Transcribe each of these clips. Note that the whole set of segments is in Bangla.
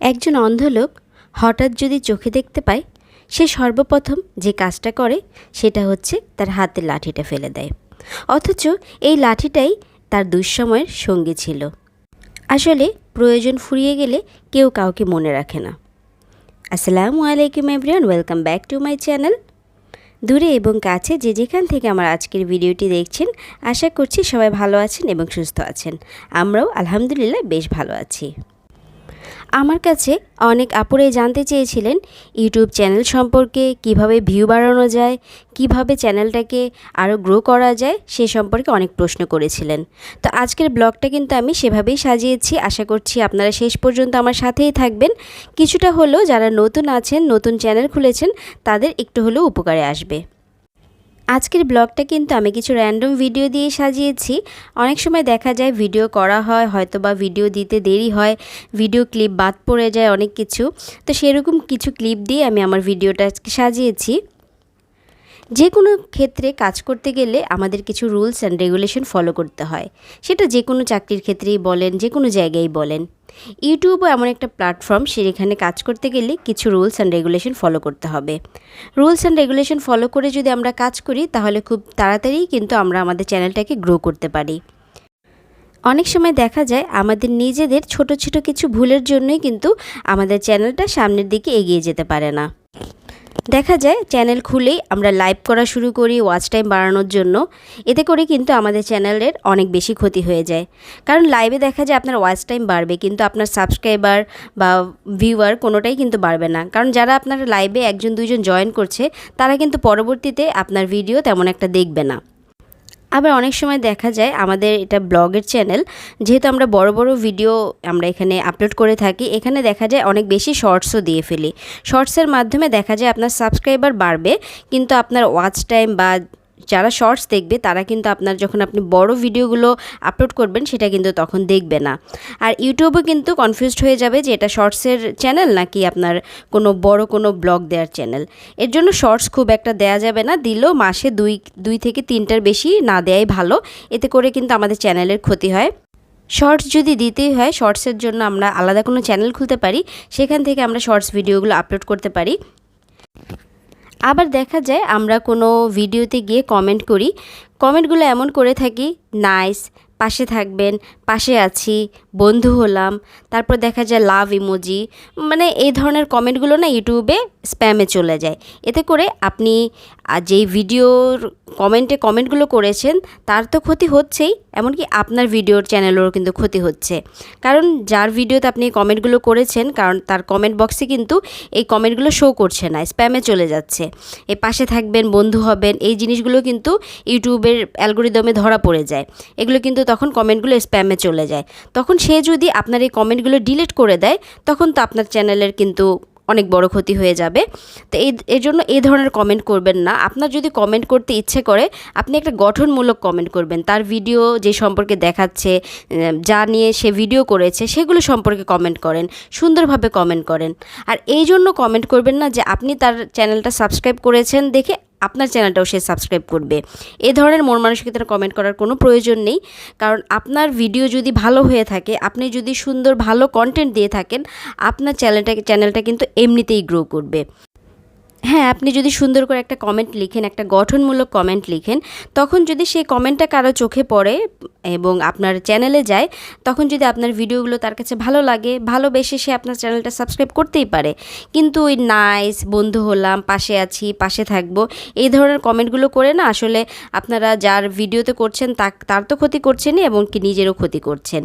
একজন অন্ধ লোক হঠাৎ যদি চোখে দেখতে পায় সে সর্বপ্রথম যে কাজটা করে সেটা হচ্ছে তার হাতের লাঠিটা ফেলে দেয়। অথচ এই লাঠিটাই তার দুঃসময়ের সঙ্গী ছিল। আসলে প্রয়োজন ফুরিয়ে গেলে কেউ কাউকে মনে রাখে না। আসসালামু আলাইকুম everyone, welcome back to my channel. দূরে এবং কাছে যে যেখান থেকে আমার আজকের ভিডিওটি দেখছেন, আশা করছি সবাই ভালো আছেন এবং সুস্থ আছেন। আমরাও আলহামদুলিল্লাহ বেশ ভালো আছি। আমার কাছে অনেক আপুরাই জানতে চেয়েছিলেন ইউটিউব চ্যানেল সম্পর্কে কীভাবে ভিউ বাড়ানো যায়, কীভাবে চ্যানেলটাকে আরও গ্রো করা যায়, সে সম্পর্কে অনেক প্রশ্ন করেছিলেন। তো আজকের ব্লগটা কিন্তু আমি সেভাবেই সাজিয়েছি। আশা করছি আপনারা শেষ পর্যন্ত আমার সাথেই থাকবেন। কিছুটা হলেও যারা নতুন আছেন, নতুন চ্যানেল খুলেছেন, তাদের একটু হলেও উপকারে আসবে। আজকের ব্লগটা কিন্তু আমি কিছু র্যান্ডম ভিডিও দিয়ে সাজিয়েছি। অনেক সময় দেখা যায় ভিডিও করা হয় হয়তো বা ভিডিও দিতে দেরি হয় ভিডিও ক্লিপ বাদ পড়ে যায় অনেক কিছু। তো সেরকম কিছু ক্লিপ দিয়ে আমি আমার ভিডিওটা সাজিয়েছি। যে কোনো ক্ষেত্রে কাজ করতে গেলে আমাদের কিছু রুলস অ্যান্ড রেগুলেশন ফলো করতে হয়। সেটা যে কোনো চাকরির ক্ষেত্রেই বলেন যে কোনো জায়গায় বলেন। ইউটিউবও এমন একটা প্ল্যাটফর্ম সেখানে কাজ করতে গেলে কিছু রুলস অ্যান্ড রেগুলেশন ফলো করতে হবে। রুলস অ্যান্ড রেগুলেশন ফলো করে যদি আমরা কাজ করি, তাহলে খুব তাড়াতাড়ি কিন্তু আমরা আমাদের চ্যানেলটাকে গ্রো করতে পারি। অনেক সময় দেখা যায় আমাদের নিজেদের ছোট ছোট কিছু ভুলের জন্যই কিন্তু আমাদের চ্যানেলটা সামনের দিকে এগিয়ে যেতে পারে না। দেখা যায় চ্যানেল খুলেই আমরা লাইভ করা শুরু করি ওয়াচ টাইম বাড়ানোর জন্য। এতে করে কিন্তু আমাদের চ্যানেলের অনেক বেশি ক্ষতি হয়ে যায়। কারণ লাইভে দেখা যায় আপনার ওয়াচ টাইম বাড়বে, কিন্তু আপনার সাবস্ক্রাইবার বা ভিউয়ার কোনোটাই কিন্তু বাড়বে না। কারণ যারা আপনার লাইভে একজন, দুইজন জয়েন করছে, তারা কিন্তু পরবর্তীতে আপনার ভিডিও তেমন একটা দেখবে না। আবার অনেক সময় দেখা যায় আমাদের এটা ব্লগের চ্যানেল যেহেতু আমরা বড় বড় ভিডিও আমরা এখানে আপলোড করে থাকি, এখানে দেখা যায় অনেক বেশি শর্টসও দিয়ে ফেলি। শর্টসের মাধ্যমে দেখা যায় আপনার সাবস্ক্রাইবার বাড়বে, কিন্তু আপনার ওয়াচ টাইম বা যারা শর্টস দেখবে, তারা কিন্তু আপনার যখন আপনি বড় ভিডিওগুলো আপলোড করবেন, সেটা কিন্তু তখন দেখবে না। আর ইউটিউবও কিন্তু কনফিউজড হয়ে যাবে যে এটা শর্টসের চ্যানেল নাকি আপনার কোনো বড় কোনো ব্লগ দেওয়ার চ্যানেল এর জন্য শর্টস খুব একটা দেয়া যাবে না, দিলেও মাসে দুই দুই থেকে তিনটার বেশি না দেয়াই ভালো। এতে করে কিন্তু আমাদের চ্যানেলের ক্ষতি হয়। শর্টস যদি দিতেই হয় শর্টসের জন্য আমরা আলাদা কোনো চ্যানেল খুলতে পারি, সেখান থেকে আমরা শর্টস ভিডিওগুলো আপলোড করতে পারি। আবার দেখা যায় আমরা কোনো ভিডিওতে গিয়ে কমেন্ট করি। কমেন্টগুলো এমন করে থাকি নাইস পাশে থাকবেন, পাশে আছি, বন্ধু হলাম। তারপর দেখা যায় লাভ ইমোজি। মানে এই ধরনের কমেন্টগুলো না ইউটিউবে স্প্যামে চলে যায়। এতে করে আপনি যেই ভিডিওর কমেন্টে কমেন্টগুলো করেছেন, তার তো ক্ষতি হচ্ছেই, এমনকি আপনার ভিডিওর চ্যানেলেরও কিন্তু ক্ষতি হচ্ছে। কারণ যার ভিডিওতে আপনি কমেন্টগুলো করেছেন, কারণ তার কমেন্ট বক্সে কিন্তু এই কমেন্টগুলো শো করছে না, স্প্যামে চলে যাচ্ছে। এই পাশে থাকবেন, বন্ধু হবেন, এই জিনিসগুলো কিন্তু ইউটিউবের অ্যালগোরিদমে ধরা পড়ে যায়। এগুলো কিন্তু তখন কমেন্টগুলো স্প্যামে চলে যায়। তখন সে যদি আপনার এই কমেন্টগুলো ডিলিট করে দেয়, তখন তো আপনার চ্যানেলের কিন্তু অনেক বড় ক্ষতি হয়ে যাবে। তো এই, এর জন্য এই ধরনের কমেন্ট করবেন না। আপনার যদি কমেন্ট করতে ইচ্ছে করে, আপনি একটা গঠনমূলক কমেন্ট করবেন। তার ভিডিও যে সম্পর্কে দেখাচ্ছে যা নিয়ে সে ভিডিও করেছে, সেগুলো সম্পর্কে কমেন্ট করেন, সুন্দরভাবে কমেন্ট করেন। আর এই জন্য কমেন্ট করবেন না যে আপনি তার চ্যানেলটা সাবস্ক্রাইব করেছেন দেখে আপনার চ্যানেলটাও সে সাবস্ক্রাইব করবে। এ ধরনের মন মানসিকতার কমেন্ট করার কোনো প্রয়োজন নেই। কারণ আপনার ভিডিও যদি ভালো হয়ে থাকে, আপনি যদি সুন্দর ভালো কন্টেন্ট দিয়ে থাকেন, আপনার চ্যানেলটা চ্যানেলটা কিন্তু এমনিতেই গ্রো করবে। হ্যাঁ আপনি যদি সুন্দর করে একটা কমেন্ট লিখেন, একটা গঠনমূলক কমেন্ট লিখেন, তখন যদি সেই কমেন্টটা কারও চোখে পড়ে এবং আপনার চ্যানেলে যায়, তখন যদি আপনার ভিডিওগুলো তার কাছে ভালো লাগে ভালোবেসে সে আপনার চ্যানেলটা সাবস্ক্রাইব করতেই পারে। কিন্তু ওই নাইস বন্ধু হলাম, পাশে আছি, পাশে থাকব, এই ধরনের কমেন্টগুলো করে না, আসলে আপনারা যার ভিডিওতে করছেন তার তো ক্ষতি করছেনই এবং কি নিজেরও ক্ষতি করছেন।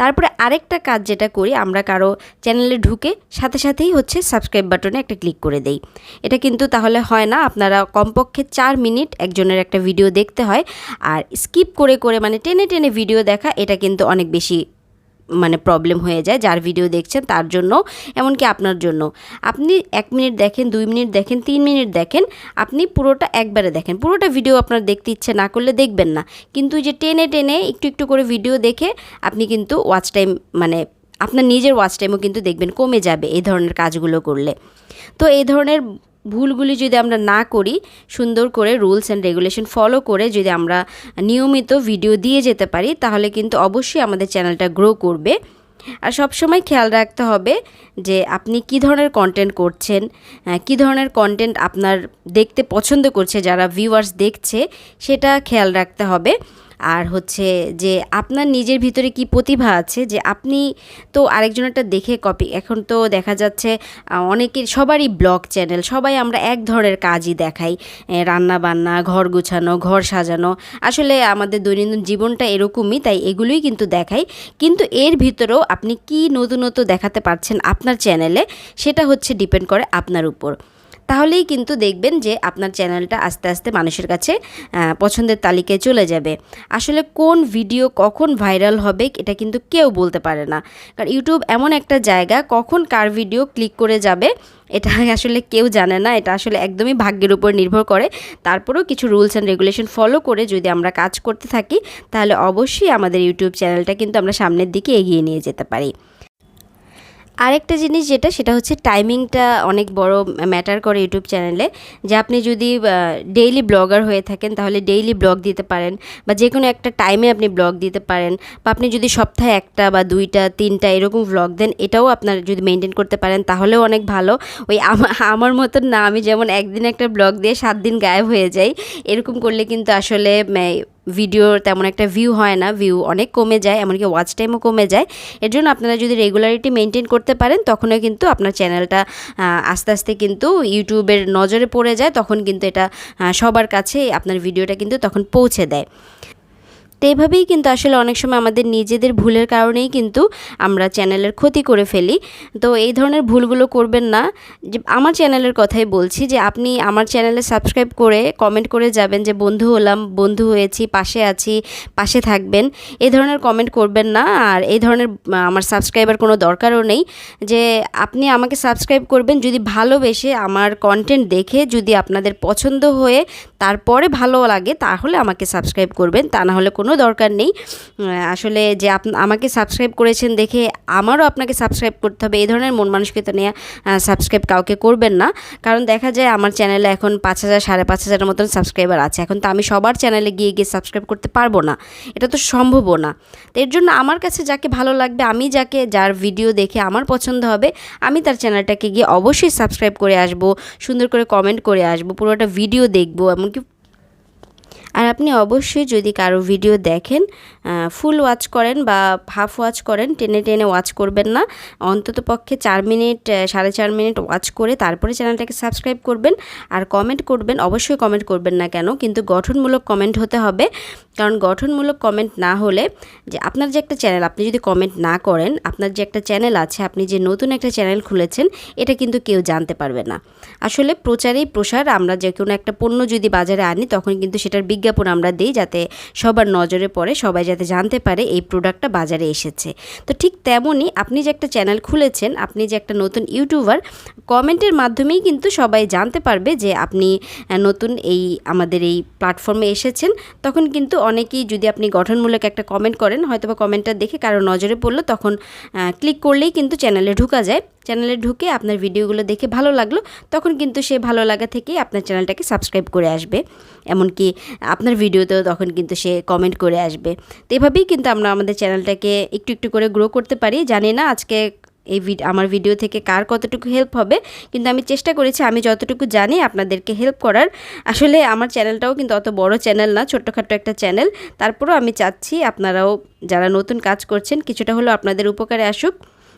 তারপরে আরেকটা কাজ যেটা করি, আমরা কারও চ্যানেলে ঢুকে সাথে সাথেই হচ্ছে সাবস্ক্রাইব বাটনে একটা ক্লিক করে দেই। এটা কিন্তু তাহলে হয় না, আপনারা কমপক্ষে চার মিনিট একজনের একটা ভিডিও দেখতে হয়, আর স্কিপ করে করে মানে টেনে টেনে ভিডিও দেখা, এটা কিন্তু অনেক বেশি মানে প্রবলেম হয়ে যায়, যার ভিডিও দেখছেন তার জন্য, এমনকি আপনার জন্য। আপনি এক মিনিট দেখেন, দুই মিনিট দেখেন, তিন মিনিট দেখেন, আপনি পুরোটা একবারে দেখেন। পুরোটা ভিডিও আপনার দেখতে ইচ্ছে না করলে দেখবেন না। কিন্তু যে টেনে টেনে একটু একটু করে ভিডিও দেখে আপনি কিন্তু ওয়াচ টাইম মানে আপনার নিজের ওয়াচ টাইমও কিন্তু দেখবেন কমে যাবে এই ধরনের কাজগুলো করলে। তো এই ধরনের ভুলগুলি যদি আমরা না করি, সুন্দর করে রুলস অ্যান্ড রেগুলেশন ফলো করে যদি আমরা নিয়মিত ভিডিও দিয়ে যেতে পারি, তাহলে কিন্তু অবশ্যই আমাদের চ্যানেলটা গ্রো করবে। আর সবসময় খেয়াল রাখতে হবে যে আপনি কি ধরনের কন্টেন্ট করছেন কি ধরনের কন্টেন্ট আপনার দেখতে পছন্দ করছে, যারা ভিউয়ার্স দেখছে, সেটা খেয়াল রাখতে হবে। আর হচ্ছে যে আপনার নিজের ভিতরে কি প্রতিভা আছে? যে আপনি তো আরেকজনেরটা দেখে কপি এখন তো দেখা যাচ্ছে অনেকের, সবারই ব্লগ চ্যানেল সবাই আমরা এক ধরনের কাজই দেখাই রান্না বান্না ঘর গুছানো, ঘর সাজানো। আসলে আমাদের দৈনন্দিন জীবনটা এরকমই, তাই এগুলোই কিন্তু দেখাই। কিন্তু এর ভিতরেও আপনি কি নতুনত্ব দেখাতে পারছেন আপনার চ্যানেলে সেটা হচ্ছে ডিপেন্ড করে আপনার উপর। তাহলেই কিন্তু দেখবেন যে আপনার চ্যানেলটা আস্তে আস্তে মানুষের কাছে পছন্দের তালিকায় চলে যাবে। আসলে কোন ভিডিও কখন ভাইরাল হবে এটা কিন্তু কেউ বলতে পারে না। কারণ ইউটিউব এমন একটা জায়গা, কখন কার ভিডিও ক্লিক করে যাবে এটা আসলে কেউ জানে না। এটা আসলে একদমই ভাগ্যের উপর নির্ভর করে। তারপরেও কিছু রুলস অ্যান্ড রেগুলেশন ফলো করে যদি আমরা কাজ করতে থাকি, তাহলে অবশ্যই আমাদের ইউটিউব চ্যানেলটা কিন্তু আমরা সামনের দিকে এগিয়ে নিয়ে যেতে পারি। আরেকটা জিনিস যেটা, সেটা হচ্ছে টাইমিংটা অনেক বড় ম্যাটার করে ইউটিউব চ্যানেলে যে আপনি যদি ডেইলি ব্লগার হয়ে থাকেন, তাহলে ডেইলি ব্লগ দিতে পারেন বা যে কোনো একটা টাইমে আপনি ব্লগ দিতে পারেন বা আপনি যদি সপ্তাহে একটা বা দুইটা, তিনটা এরকম ব্লগ দেন, এটাও আপনার যদি মেনটেন করতে পারেন, তাহলেও অনেক ভালো। ওই আমার মতন না, আমি যেমন একদিন একটা ব্লগ দিয়ে সাত দিন গায়েব হয়ে যাই, এরকম করলে কিন্তু আসলে ভিডিওর তেমন একটা ভিউ হয় না। ভিউ অনেক কমে যায়, এমনকি ওয়াচ টাইমও কমে যায়। এর জন্য আপনারা যদি রেগুলারিটি মেনটেন করতে পারেন, তখনও কিন্তু আপনার চ্যানেলটা আস্তে আস্তে কিন্তু ইউটিউবের নজরে পড়ে যায়, তখন কিন্তু এটা সবার কাছে আপনার ভিডিওটা কিন্তু তখন পৌঁছে দেয়। তো এভাবেই কিন্তু আসলে অনেক সময় আমাদের নিজেদের ভুলের কারণেই কিন্তু আমরা চ্যানেলের ক্ষতি করে ফেলি। তো এই ধরনের ভুলগুলো করবেন না। যে আমার চ্যানেলের কথাই বলছি যে আপনি আমার চ্যানেলে সাবস্ক্রাইব করে কমেন্ট করে যাবেন যে বন্ধু হলাম, বন্ধু হয়েছি, পাশে আছি, পাশে থাকবেন। এই ধরনের কমেন্ট করবেন না। আর এই ধরনের আমার সাবস্ক্রাইবার কোনো দরকারও নেই। যে আপনি আমাকে সাবস্ক্রাইব করবেন যদি ভালোবেসে আমার কন্টেন্ট দেখে যদি আপনাদের পছন্দ হয়ে তারপরে ভালো লাগে তাহলে আমাকে সাবস্ক্রাইব করবেন। তা না হলে কোনো কোনো দরকার নেই। আসলে যে আপ, আমাকে সাবস্ক্রাইব করেছেন দেখে আমারও আপনাকে সাবস্ক্রাইব করতে হবে। এই ধরনের মন মানসিকতা নিয়ে সাবস্ক্রাইব কাউকে করবেন না। কারণ দেখা যায় আমার চ্যানেলে এখন পাঁচ হাজার, সাড়ে পাঁচ হাজারের মতন সাবস্ক্রাইবার আছে। এখন তো আমি সবার চ্যানেলে গিয়ে গিয়ে সাবস্ক্রাইব করতে পারব না। এটা তো সম্ভবও না। তো এর জন্য আমার কাছে যাকে ভালো লাগবে, আমি যাকে, যার ভিডিও দেখে আমার পছন্দ হবে, আমি তার চ্যানেলটাকে গিয়ে অবশ্যই সাবস্ক্রাইব করে আসব, সুন্দর করে কমেন্ট করে আসব, পুরোটা ভিডিও দেখব, এমনকি আর আপনি অবশ্যই যদি কারও ভিডিও দেখেন ফুল ওয়াচ করেন বা হাফ ওয়াচ করেন, টেনে টেনে ওয়াচ করবেন না। অন্তত পক্ষে চার মিনিট সাড়ে চার মিনিট ওয়াচ করে তারপরে চ্যানেলটাকে সাবস্ক্রাইব করবেন আর কমেন্ট করবেন, অবশ্যই কমেন্ট করবেন না কেন, কিন্তু গঠনমূলক কমেন্ট হতে হবে। কারণ গঠনমূলক কমেন্ট না হলে যে আপনার যে একটা চ্যানেল আপনি যদি কমেন্ট না করেন, আপনার যে একটা চ্যানেল আছে, আপনি যে নতুন একটা চ্যানেল খুলেছেন, এটা কিন্তু কেউ জানতে পারবে না। আসলে প্রচারেই প্রসার, আমরা যে কোনো একটা পণ্য যদি বাজারে আনি, তখন কিন্তু সেটার বিজ্ঞাপন আমরা দিই যাতে সবার নজরে পড়ে, সবাই যাতে জানতে পারে এই প্রোডাক্টটা বাজারে এসেছে। তো ঠিক তেমনই আপনি যে একটা চ্যানেল খুলেছেন, আপনি যে একটা নতুন ইউটিউবার কমেন্টের মাধ্যমেই কিন্তু সবাই জানতে পারবে যে আপনি নতুন এই আমাদের এই প্ল্যাটফর্মে এসেছেন। তখন কিন্তু অনেকেই যদি আপনি গঠনমূলক একটা কমেন্ট করেন হয়তো বা কমেন্টটা দেখে কারও নজরে পড়ল, তখন ক্লিক করলেই কিন্তু চ্যানেলে ঢুকা যায়। চ্যানেলে ঢুকে আপনার ভিডিওগুলো দেখে ভালো লাগল, তখন কিন্তু সে ভালো লাগা থেকেই আপনার চ্যানেলটাকে সাবস্ক্রাইব করে আসবে। এমনকি আপনার ভিডিওতেও তখন কিন্তু সে কমেন্ট করে আসবে। তো এভাবেই কিন্তু আমরা আমাদের চ্যানেলটাকে একটু একটু করে গ্রো করতে পারি। জানি না আজকে এই আমার ভিডিও থেকে কার কতটুকু হেল্প হবে, কিন্তু আমি চেষ্টা করেছি, আমি যতটুকু জানি আপনাদেরকে হেল্প করার। আসলে আমার চ্যানেলটাও কিন্তু অত বড় চ্যানেল না ছোট্টখাট্ট একটা চ্যানেল। তারপরেও আমি চাচ্ছি আপনারাও যারা নতুন কাজ করছেন, কিছুটা হলেও আপনাদের উপকারে আসুক।